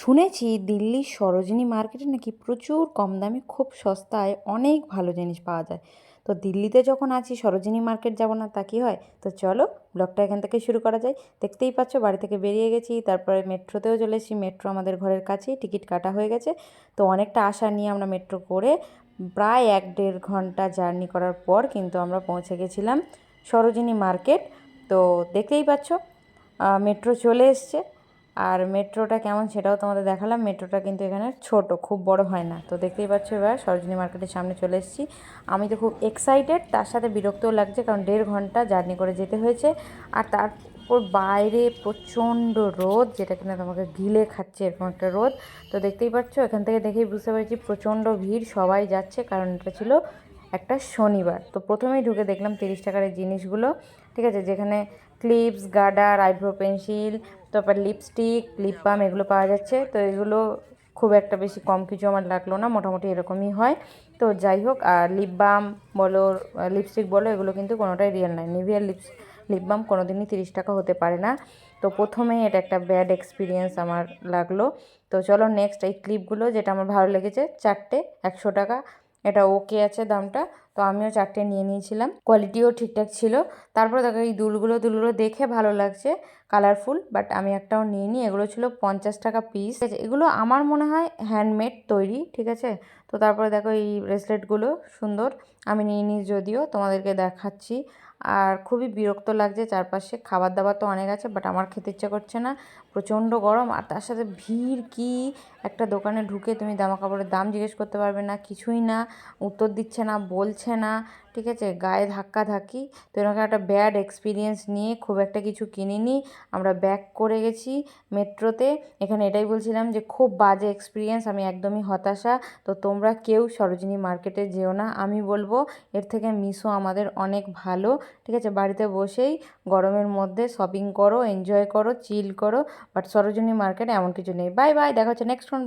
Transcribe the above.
শুনেছি দিল্লির সরোজিনী মার্কেটে নাকি প্রচুর কম দামে খুব সস্তায় অনেক ভালো জিনিস পাওয়া যায়। তো দিল্লিতে যখন আছি, সরোজিনী মার্কেট যাব না, তা কি হয়? তো চলো, ব্লগটা এখান থেকে শুরু করা যায়। দেখতেই পাচ্ছ, বাড়ি থেকে বেরিয়ে গেছি, তারপরে মেট্রোতেও চলে এসেছি, মেট্রো আমাদের ঘরের কাছেই, টিকিট কাটা হয়ে গেছে। তো অনেকটা আশা নিয়ে আমরা মেট্রো করে প্রায় এক দেড় ঘণ্টা জার্নি করার পর কিন্তু আমরা পৌঁছে গেছিলাম সরোজিনী মার্কেট। তো দেখতেই পাচ্ছ মেট্রো চলে এসছে। আর মেট্রোটা কেমন সেটাও তোমাদের দেখালাম। মেট্রোটা কিন্তু এখানে ছোট, খুব বড় হয় না। তো দেখতেই পাচ্ছ এবার সরোজিনী মার্কেটের সামনে চলে এসেছি। আমি তো খুব এক্সাইটেড তার সাথে বিরক্তও লাগছে কারণ দেড় ঘণ্টা জার্নি করে যেতে হয়েছে। আর তারপর বাইরে প্রচণ্ড রোদ, যেটা কিনা তোমাকে গিলে খাচ্ছে, এরকম একটা রোদ। তো দেখতেই পাচ্ছ, এখান থেকে দেখেই বুঝতে পেরেছি প্রচণ্ড ভিড়, সবাই যাচ্ছে কারণ এটা ছিল একটা শনিবার। তো প্রথমেই ঢুকে দেখলাম তিরিশ টাকার জিনিসগুলো, ঠিক আছে? যেখানে ক্লিপস গার্ডার আইব্রো পেন্সিল তারপর লিপস্টিক লিপ বাম এগুলো পাওয়া যাচ্ছে। তো এগুলো খুব একটা বেশি কম কিছু আমার লাগল না, মোটামুটি এরকমই হয়। তো যাই হোক, আর লিপ বাম বলো লিপস্টিক বলো, এগুলো কিন্তু কোনোটাই রিয়েল নয়। নিভিয়ার লিপস লিপ বাম কোনো দিনই তিরিশ টাকা হতে পারে না। তো প্রথমেই এটা একটা ব্যাড এক্সপিরিয়েন্স আমার লাগল। তো চলো নেক্সট এই ক্লিপগুলো যেটা আমার ভালো লেগেছে, চারটে, একশো টাকা। এটা ওকে আছে দামটা। তো আমিও চারটে নিয়ে নিয়েছিলাম। কোয়ালিটিও ঠিকঠাক ছিল। তারপর দেখো এই দুলগুলো দুলগুলো দেখে ভালো লাগছে কালারফুল বাট আমি একটাও নিয়ে নিই এগুলো ছিল পঞ্চাশ টাকা পিস ঠিক আছে, এগুলো আমার মনে হয় হ্যান্ডমেড তৈরি, ঠিক আছে? তো তারপরে দেখো এই ব্রেসলেটগুলো সুন্দর। আমি নিয়ে নিই যদিও, তোমাদেরকে দেখাচ্ছি। আর খুবই বিরক্ত লাগছে, চারপাশে খাবার দাবার তো অনেক আছে বাট আমার খেতে ইচ্ছে করছে না। প্রচণ্ড গরম, আর তার সাথে ভিড় কি? একটা দোকানে ঢুকে তুমি জামা কাপড়ের দাম জিজ্ঞেস করতে পারবে না, কিছুই না, উত্তর দিচ্ছে না, বলছে না, ঠিক আছে? গায়ে ধাক্কা ধাক্কি। তো এরকম একটা ব্যাড এক্সপিরিয়েন্স নিয়ে খুব একটা কিছু কিনিনি। আমরা ব্যাক করে গেছি মেট্রোতে এখানে এটাই বলছিলাম যে, খুব বাজে এক্সপিরিয়েন্স আমি একদমই হতাশা। তো তোমরা কেউ সরোজিনী মার্কেটে যেও না। আমি বলব, এর থেকে মিশো আমাদের অনেক ভালো, ঠিক আছে? বাড়িতে বসেই গরমের মধ্যে শপিং করো এনজয় করো চিল করো বাট সরোজিনী মার্কেটে এমন কিছু নেই। বাই বাই দেখা হচ্ছে নেক্সট কোন